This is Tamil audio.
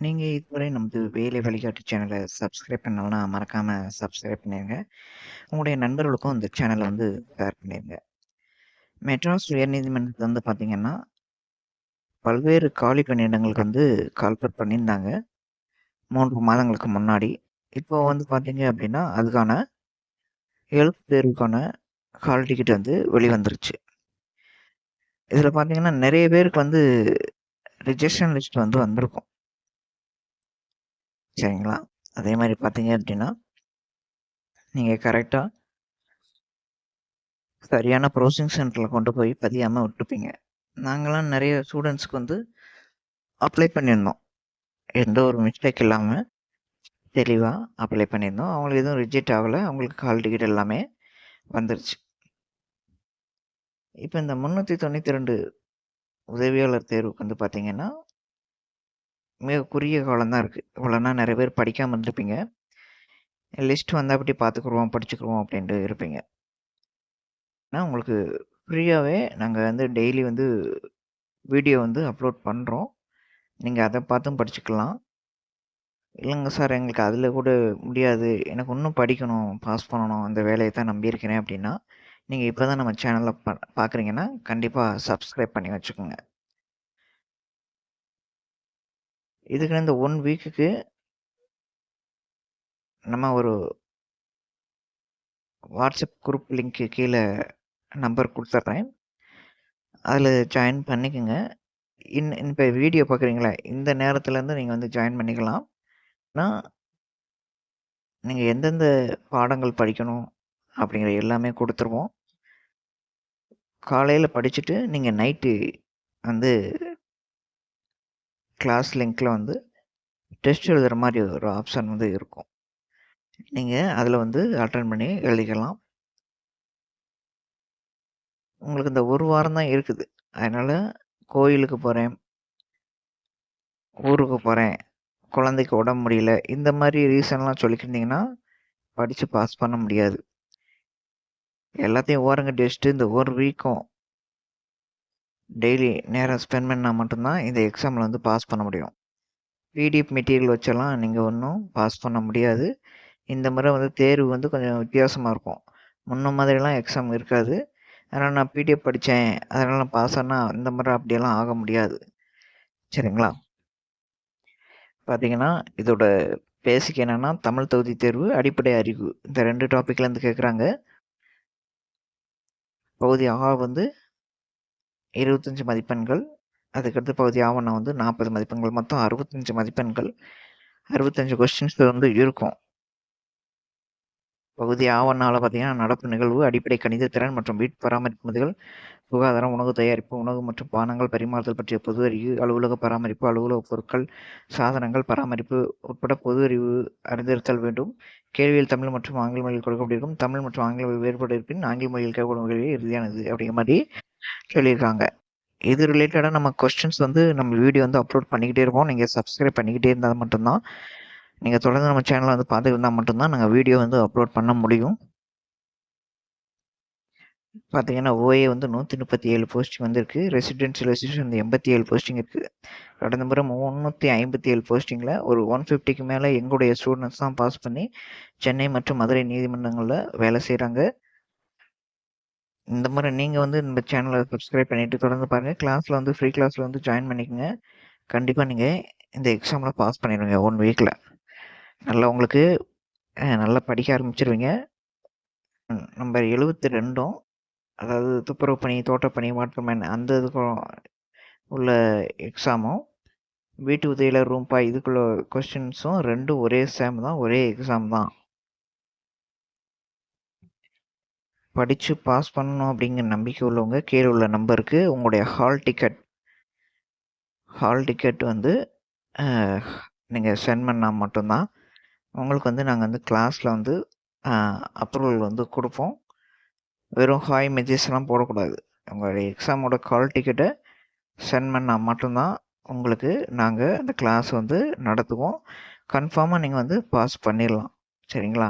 நீங்கள் இதுவரை நமது வேலை வழிகாட்டு சேனலை சப்ஸ்கிரைப் பண்ணலனா, மறக்காமல் சப்ஸ்கிரைப் பண்ணிடுங்க உங்களுடைய நண்பர்களுக்கும் இந்த சேனலை வந்து ஷேர் பண்ணிடுங்க மெட்ராஸ் உயர்நீதிமன்றத்தில் வந்து பார்த்தீங்கன்னா பல்வேறு காலி பணியிடங்களுக்கு வந்து கால்பட் பண்ணியிருந்தாங்க. மூன்று மாதங்களுக்கு முன்னாடி. இப்போ வந்து பார்த்தீங்க அப்படின்னா அதுக்கான ஏழு பேருக்கான ஹால் டிக்கெட் வந்து வெளிவந்துருச்சு. இதில் பார்த்தீங்கன்னா, நிறைய பேருக்கு வந்து ரிஜெக்ஷன் லிஸ்ட் வந்து வந்திருக்கும். சரிங்களா? அதே மாதிரி பார்த்தீங்க அப்படின்னா நீங்கள் கரெக்டாக சரியான ப்ரௌசிங் சென்டரில் கொண்டு போய் பதியாமல் விட்டுருப்பீங்க. நாங்களாம் நிறைய ஸ்டூடெண்ட்ஸ்க்கு வந்து அப்ளை பண்ணியிருந்தோம். எந்த ஒரு மிஸ்டேக் இல்லாமல் தெளிவாக அப்ளை பண்ணியிருந்தோம். அவங்களுக்கு எதுவும் ரிஜெக்ட் ஆகலை அவங்களுக்கு ஹால் டிக்கெட் எல்லாமே வந்துருச்சு. இப்போ இந்த 392 உதவியாளர் தேர்வுக்கு வந்து பார்த்தீங்கன்னா மிக குறுகிய காலம் தான் இருக்குது இவ்வளோனா நிறைய பேர் படிக்காமல் இருந்திருப்பீங்க. லிஸ்ட் வந்தாப்படி பார்த்துக்குருவோம், படிச்சுக்குருவோம் அப்படின்ட்டு இருப்பீங்க. நான் உங்களுக்கு ஃப்ரீயாகவே நாங்கள் வந்து டெய்லி வந்து வீடியோ வந்து அப்லோட் பண்ணுறோம் நீங்கள் அதை பார்த்தும் படிச்சுக்கலாம். இல்லைங்க சார் எங்களுக்கு அதில் கூட முடியாது. எனக்கு இன்னும் படிக்கணும், பாஸ் பண்ணணும். அந்த வேலையை தான் நம்பியிருக்கிறேன் அப்படின்னா நீங்கள் இப்போ தான் நம்ம சேனலில் ப பார்க்குறீங்கன்னா, கண்டிப்பாக சப்ஸ்கிரைப் பண்ணி வச்சுக்கோங்க. இதுக்கு இந்த ஒன் வீக்குக்கு நம்ம ஒரு வாட்ஸ்அப் குரூப் லிங்க்கு கீழே நம்பர் கொடுத்துட்றேன் அதில் ஜாயின் பண்ணிக்கங்க. இன் இப்போ வீடியோ பார்க்குறீங்களா, இந்த நேரத்துலேருந்து நீங்கள் வந்து ஜாயின் பண்ணிக்கலாம். நான் நீங்கள் எந்தெந்த பாடங்கள் படிக்கணும் அப்படிங்கிற எல்லாமே கொடுத்துருவோம் காலையில் படிச்சுட்டு, நீங்கள் நைட்டு வந்து கிளாஸ் லிங்க்கில் வந்து டெஸ்ட் எழுதுகிற மாதிரி ஒரு ஆப்ஷன் வந்து இருக்கும். நீங்கள் அதில் வந்து அட்டன் பண்ணி எழுதிக்கலாம். உங்களுக்கு இந்த ஒரு வாரம் தான் இருக்குது. அதனால் கோயிலுக்கு போகிறேன் ஊருக்கு போகிறேன் குழந்தைக்கு உடம்பு முடியல. இந்த மாதிரி ரீசன்லாம் சொல்லிக்கிருந்தீங்கன்னா, படித்து பாஸ் பண்ண முடியாது. எல்லாத்தையும் ஓரங்க டெஸ்ட்டு இந்த ஒரு வீக்கும் டெய்லி நேரம் ஸ்பெண்ட் பண்ணால் மட்டும்தான் இந்த எக்ஸாமில் வந்து பாஸ் பண்ண முடியும். பிடிஎஃப் மெட்டீரியல் வச்செல்லாம் நீங்கள் ஒன்றும் பாஸ் பண்ண முடியாது. இந்த முறை வந்து தேர்வு வந்து கொஞ்சம் வித்தியாசமாக இருக்கும். முன்ன மாதிரிலாம் எக்ஸாம் இருக்காது. அதனால் நான் பிடிஎஃப் படித்தேன் அதனால் நான் பாஸ் ஆனால் இந்த முறை அப்படியெல்லாம் ஆக முடியாது. சரிங்களா? பார்த்தீங்கன்னா, இதோட பேசிக் என்னன்னா, தமிழ் தகுதி தேர்வு, அடிப்படை அறிவு. இந்த ரெண்டு டாப்பிக்லேருந்து கேட்குறாங்க. பகுதி ஆ வந்து 25 மதிப்பெண்கள். அதுக்கடுத்து பகுதி ஆவண்ணா வந்து 40 மதிப்பெண்கள். மொத்தம் 65 மதிப்பெண்கள். 65 கொஸ்டின்ஸ் வந்து இருக்கும். பகுதி ஆவணால் பார்த்தீங்கன்னா, நடப்பு நிகழ்வு, அடிப்படை கணித திறன் மற்றும் வீட்டு பராமரிப்பு முறைகள், சுகாதாரம், உணவு தயாரிப்பு, உணவு மற்றும் பானங்கள் பரிமாறுதல் பற்றிய பொது அறிவு, அலுவலக பராமரிப்பு, அலுவலக பொருட்கள், சாதனங்கள் பராமரிப்பு உட்பட பொது அறிவு அறிந்திருத்தல் வேண்டும். கேள்வியில் தமிழ் மற்றும் ஆங்கில மொழியில் கொடுக்கப்பட்டிருக்கும். தமிழ் மற்றும் ஆங்கில மொழி வேறுபாடு இருப்பின், ஆங்கில மொழியில் கேட்கப்படும் கேள்வி இறுதியானது. அப்படிங்கிற மாதிரி சொல்லியிருக்காங்க. இது ரிலேட்டடாக நம்ம கொஸ்டின்ஸ் வந்து நம்ம வீடியோ வந்து அப்லோட் பண்ணிக்கிட்டே இருப்போம். நீங்கள் சப்ஸ்கிரைப் பண்ணிக்கிட்டே இருந்தால் மட்டும்தான் நீங்கள் தொடர்ந்து நம்ம சேனலை வந்து பார்த்துருந்தா மட்டும்தான் நாங்கள் வீடியோ வந்து அப்லோட் பண்ண முடியும். பார்த்தீங்கன்னா, ஓஏ வந்து 137 போஸ்டிங் வந்திருக்கு. ரெசிடென்ஷியல் அசிஸ்டன்ட் வந்து 87 போஸ்டிங் இருக்குது கடந்த முறை 357 போஸ்டிங்ல ஒரு ஒன் ஃபிஃப்டிக்கு மேலே எங்களுடைய ஸ்டூடெண்ட்ஸ் தான் பாஸ் பண்ணி, சென்னை மற்றும் மதுரை நீதிமன்றங்களில் வேலை செய்கிறாங்க இந்த மாதிரி நீங்கள் வந்து இந்த சேனலை சப்ஸ்கிரைப் பண்ணிட்டு தொடர்ந்து பாருங்கள் கிளாஸில் வந்து ஃப்ரீ கிளாஸில் வந்து ஜாயின் பண்ணிக்கோங்க கண்டிப்பாக நீங்கள் இந்த எக்ஸாமில் பாஸ் பண்ணிடுவீங்க ஒன் வீக்கில் நல்லா உங்களுக்கு நல்லா படிக்க ஆரம்பிச்சிருவீங்க நம்பர் எழுபத்தி ரெண்டும் அதாவது துப்புரவு பணி, தோட்டப்பணி, வாட்டர்மேன் அந்த இதுக்கும் உள்ள எக்ஸாமும், வீட்டு உதவியில் ரூம் இதுக்குள்ள கொஸ்டின்ஸும் ரெண்டும் ஒரே சேம் தான். ஒரே எக்ஸாம் தான். படித்து பாஸ் பண்ணணும் அப்படிங்கிற நம்பிக்கை உள்ளவங்க, கீழே உள்ள நம்பருக்கு உங்களுடைய ஹால் டிக்கெட் ஹால் டிக்கெட் வந்து நீங்கள் சென்ட் பண்ணால் மட்டும்தான் உங்களுக்கு வந்து நாங்கள் வந்து கிளாஸில் வந்து அப்ரூவல் வந்து கொடுப்போம் வெறும் ஹாய் மெசேஜ்லாம் போடக்கூடாது. உங்களுடைய எக்ஸாமோட ஹால் டிக்கெட்டை சென்ட் பண்ணால் மட்டும்தான் உங்களுக்கு நாங்கள் அந்த கிளாஸ் வந்து நடத்துவோம். கன்ஃபார்மாக நீங்கள் வந்து பாஸ் பண்ணிடலாம் சரிங்களா?